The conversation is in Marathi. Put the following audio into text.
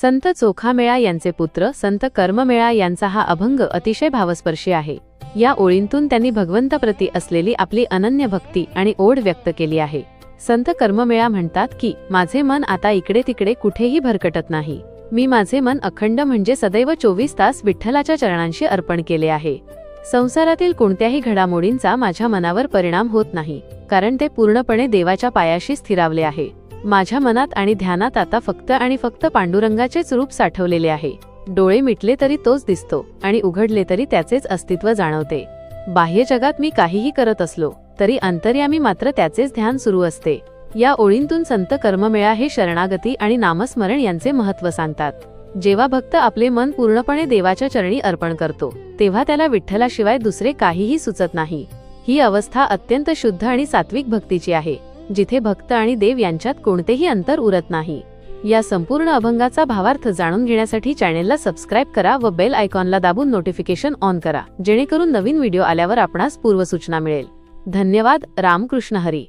संत चोखामेळा यांचे पुत्र संत कर्ममेळा यांचा हा अभंग अतिशय भावस्पर्शी आहे. या ओळींतून त्यांनी भगवंताप्रती असलेली आपली अनन्य भक्ती आणि ओढ व्यक्त केली आहे. संत कर्ममेळा म्हणतात की माझे मन आता इकडे तिकडे कुठेही भरकटत नाही. मी माझे मन अखंड म्हणजे सदैव चोवीस तास विठ्ठलाच्या चरणांशी अर्पण केले आहे. संसारातील कोणत्याही घडामोडींचा माझ्या मनावर परिणाम होत नाही कारण ते पूर्णपणे देवाच्या पायाशी स्थिरावले आहे. माझ्या मनात आणि ध्यानात आता फक्त आणि फक्त पांडुरंगाचेच रूप साठवलेले आहे. डोळे मिटले तरी तोच दिसतो आणि उघडले तरी त्याचेच अस्तित्व जाणवते. बाह्य जगात मी काहीही करत असलो तरी अंतर्यामी मात्र त्याचेच ध्यान सुरू असते. या ओळींतून संत कर्ममेळा हे शरणागती आणि नामस्मरण यांचे महत्त्व सांगतात. जेव्हा भक्त आपले मन पूर्णपणे देवाच्या चरणी अर्पण करतो तेव्हा त्याला विठ्ठलाशिवाय दुसरे काहीही सुचत नाही. ही अवस्था अत्यंत शुद्ध आणि सात्विक भक्तीची आहे. जिथे भक्त आणि देव यांच्यात कोणतेही अंतर उरत नाही. या संपूर्ण अभंगाचा भावार्थ जाणून घेण्यासाठी चॅनेलला सबस्क्राईब करा व बेल आयकॉनला दाबून नोटिफिकेशन ऑन करा जेणेकरून नवीन व्हिडिओ आल्यावर आपणास पूर्वसूचना मिळेल. धन्यवाद. रामकृष्ण हरी.